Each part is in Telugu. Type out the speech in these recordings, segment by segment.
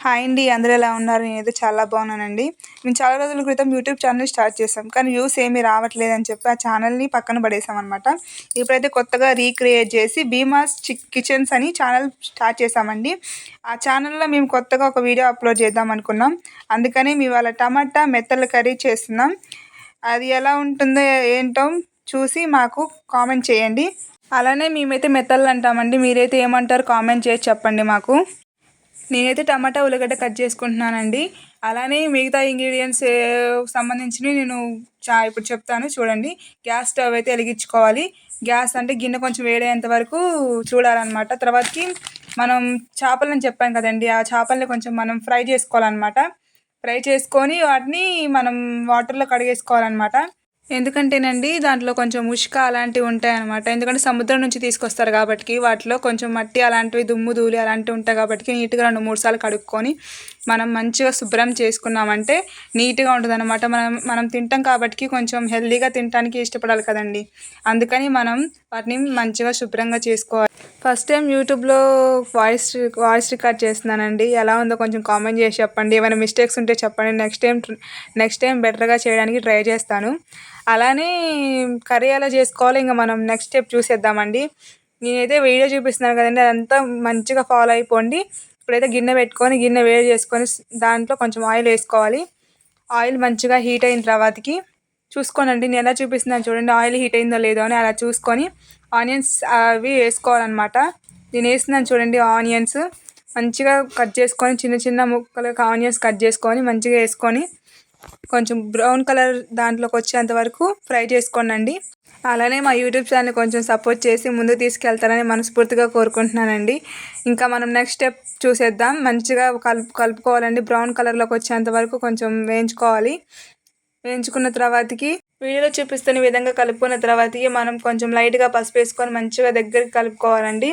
హాయ్ అండి అందరూ ఎలా ఉన్నారు? నేనైతే చాలా బాగున్నానండి. మేము చాలా రోజుల క్రితం యూట్యూబ్ ఛానల్ స్టార్ట్ చేసాం. కానీ వ్యూస్ ఏమీ రావట్లేదు అని చెప్పి ఆ ఛానల్ని పక్కన పడేసామన్నమాట ఇప్పుడైతే కొత్తగా రీక్రియేట్ చేసి భీమాస్ కిచెన్స్ అని ఛానల్ స్టార్ట్ చేసామండి. ఆ ఛానల్లో మేము కొత్తగా ఒక వీడియో అప్లోడ్ చేద్దాం అనుకున్నాం. అందుకని మేము వాళ్ళ టమాటా మెత్తల కర్రీ చేస్తున్నాం. అది ఎలా ఉంటుందో ఏంటో చూసి మాకు కామెంట్ చేయండి. అలానే మేమైతే మెత్తలు అంటామండి. మీరైతే ఏమంటారు? కామెంట్ చేసి చెప్పండి మాకు. నేనైతే టమాటా ఉల్లిగడ్డ కట్ చేసుకుంటున్నానండి. అలానే మిగతా ఇంగ్రీడియంట్స్ సంబంధించినవి నేను చా ఇప్పుడు చెప్తాను చూడండి. గ్యాస్ స్టవ్ అయితే వెలిగించుకోవాలి. గ్యాస్ అంటే గిన్నె కొంచెం వేడేంత వరకు చూడాలన్నమాట. తర్వాతకి మనం చేపలని చెప్పాను కదండి. ఆ చేపల్ని కొంచెం మనం ఫ్రై చేసుకోవాలన్నమాట. ఫ్రై చేసుకొని వాటిని మనం వాటర్లో కడిగేసుకోవాలన్నమాట. ఎందుకంటేనండి దాంట్లో కొంచెం ఉష్క అలాంటివి ఉంటాయన్నమాట. ఎందుకంటే సముద్రం నుంచి తీసుకొస్తారు కాబట్టి వాటిలో కొంచెం మట్టి అలాంటివి దుమ్ము ధూళి అలాంటివి ఉంటాయి కాబట్టి నీట్గా రెండు మూడు సార్లు కడుక్కొని మనం మంచిగా శుభ్రం చేసుకున్నామంటే నీట్గా ఉంటుందన్నమాట. మనం మనం తింటాం కాబట్టి కొంచెం హెల్దీగా తినడానికి ఇష్టపడాలి కదండి. అందుకని మనం వాటిని మంచిగా శుభ్రంగా చేసుకోవాలి. ఫస్ట్ టైం యూట్యూబ్లో వాయిస్ వాయిస్ రికార్డ్ చేస్తున్నానండి. ఎలా ఉందో కొంచెం కామెంట్ చేసి చెప్పండి. ఏమైనా మిస్టేక్స్ ఉంటే చెప్పండి. నెక్స్ట్ టైం నెక్స్ట్ టైం బెటర్గా చేయడానికి ట్రై చేస్తాను. అలానే కర్రీ ఎలా చేసుకోవాలో ఇంకా మనం నెక్స్ట్ స్టెప్ చూసేద్దామండి. నేనైతే వీడియో చూపిస్తున్నాను కదండి. అదంతా మంచిగా ఫాలో అయిపోండి. ఇప్పుడైతే గిన్నె పెట్టుకొని గిన్నె వేడి చేసుకొని దాంట్లో కొంచెం ఆయిల్ వేసుకోవాలి. ఆయిల్ మంచిగా హీట్ అయిన తర్వాతకి చూసుకోనండి. నేను ఎలా చూపిస్తున్నాను చూడండి ఆయిల్ హీట్ అయిందో లేదో అని అలా చూసుకొని ఆనియన్స్ అవి వేసుకోవాలన్నమాట. నేను వేస్తున్నాను చూడండి ఆనియన్స్. మంచిగా కట్ చేసుకొని చిన్న చిన్న ముక్కలకు ఆనియన్స్ కట్ చేసుకొని మంచిగా వేసుకొని కొంచెం బ్రౌన్ కలర్ దాంట్లోకి వచ్చేంత వరకు ఫ్రై చేసుకోనండి. అలానే మా యూట్యూబ్ ఛానల్ కొంచెం సపోర్ట్ చేసి ముందు తీసుకెళ్తారని మనస్ఫూర్తిగా కోరుకుంటున్నానండి. ఇంకా మనం నెక్స్ట్ స్టెప్ చూసేద్దాం. మంచిగా కలుపు కలుపుకోవాలండి. బ్రౌన్ కలర్లోకి వచ్చేంత వరకు కొంచెం వేయించుకోవాలి. వేయించుకున్న తర్వాతకి వీడియోలో చూపిస్తున్న విధంగా కలుపుకున్న తర్వాతకి మనం కొంచెం లైట్గా పసుపు వేసుకొని మంచిగా దగ్గరికి కలుపుకోవాలండి.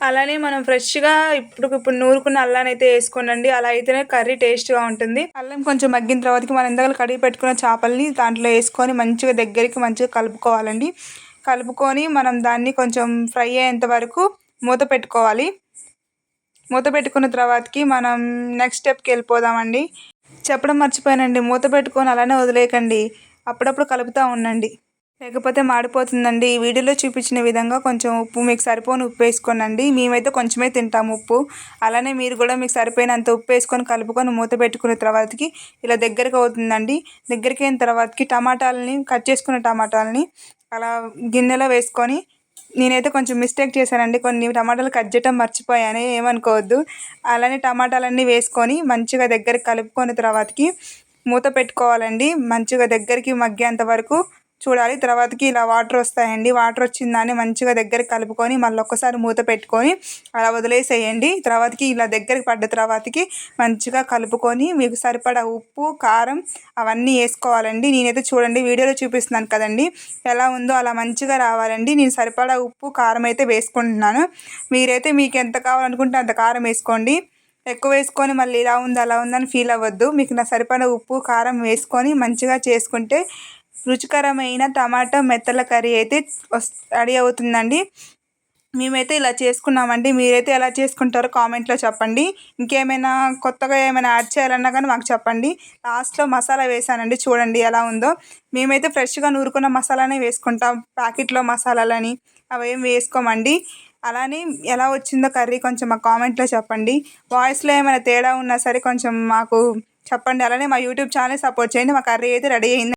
అలానే మనం ఫ్రెష్గా ఇప్పుడు ఇప్పుడు నూరుకున్న అల్లాన్ని అయితే వేసుకోనండి. అలా అయితేనే కర్రీ టేస్ట్గా ఉంటుంది. అల్లం కొంచెం మగ్గిన తర్వాతకి మనం ఇందాక కడిగి పెట్టుకున్న చేపల్ని దాంట్లో వేసుకొని మంచిగా దగ్గరికి మంచిగా కలుపుకోవాలండి. కలుపుకొని మనం దాన్ని కొంచెం ఫ్రై అయ్యేంత వరకు మూత పెట్టుకోవాలి. మూత పెట్టుకున్న తర్వాతకి మనం నెక్స్ట్ స్టెప్కి వెళ్ళిపోదామండి. చెప్పడం మర్చిపోయానండి. మూత పెట్టుకొని అలానే వదిలేయకండి. అప్పుడప్పుడు కలుపుతూ ఉండండి. లేకపోతే మాడిపోతుందండి. ఈ వీడియోలో చూపించిన విధంగా కొంచెం ఉప్పు మీకు సరిపోని ఉప్పు వేసుకోనండి. మేమైతే కొంచెమే తింటాము ఉప్పు. అలానే మీరు కూడా మీకు సరిపోయినంత ఉప్పు వేసుకొని కలుపుకొని మూత పెట్టుకున్న తర్వాతకి ఇలా దగ్గరకు అవుతుందండి. దగ్గరికి అయిన తర్వాతకి టమాటాలని కట్ చేసుకున్న టమాటాలని అలా గిన్నెలో వేసుకొని నేనైతే కొంచెం మిస్టేక్ చేశానండి. కొన్ని టమాటాలు కట్ చేయటం మర్చిపోయాను ఏమనుకోవద్దు. అలానే టమాటాలన్నీ వేసుకొని మంచిగా దగ్గరికి కలుపుకొని తర్వాతకి మూత పెట్టుకోవాలండి. మంచిగా దగ్గరికి మగ్గేంత వరకు చూడాలి. తర్వాతకి ఇలా వాటర్ వస్తాయండి. వాటర్ వచ్చిన మంచిగా దగ్గరికి కలుపుకొని మళ్ళీ ఒక్కసారి మూత పెట్టుకొని అలా వదిలేసేయండి. తర్వాతకి ఇలా దగ్గరికి పడ్డ తర్వాతకి మంచిగా కలుపుకొని మీకు సరిపడా ఉప్పు కారం అవన్నీ వేసుకోవాలండి. నేనైతే చూడండి వీడియోలో చూపిస్తున్నాను కదండి. ఎలా ఉందో అలా మంచిగా రావాలండి. నేను సరిపడా ఉప్పు కారం అయితే వేసుకుంటున్నాను. మీరైతే మీకు ఎంత కావాలనుకుంటే అంత కారం వేసుకోండి. ఎక్కువ వేసుకొని మళ్ళీ ఇలా ఉంది అలా ఉందని ఫీల్ అవ్వద్దు. మీకు నా సరిపడ ఉప్పు కారం వేసుకొని మంచిగా చేసుకుంటే రుచికరమైన టమాటో మెత్తల కర్రీ అయితే రెడీ అవుతుందండి. మేమైతే ఇలా చేసుకున్నామండి. మీరైతే ఎలా చేసుకుంటారో కామెంట్లో చెప్పండి. ఇంకేమైనా కొత్తగా ఏమైనా యాడ్ చేయాలన్నా కానీ మాకు చెప్పండి. లాస్ట్లో మసాలా వేసానండి. చూడండి ఎలా ఉందో. మేమైతే ఫ్రెష్గా నూరుకున్న మసాలానే వేసుకుంటాం. ప్యాకెట్లో మసాలాలని అవేం వేసుకోమండి. అలానే ఎలా వచ్చిందో కర్రీ కొంచెం మా కామెంట్లో చెప్పండి. వాయిస్లో ఏమైనా తేడా ఉన్నా సరే కొంచెం మాకు చెప్పండి. అలానే మా యూట్యూబ్ ఛానల్ సపోర్ట్ చేయండి. మా కర్రీ అయితే రెడీ అయింది.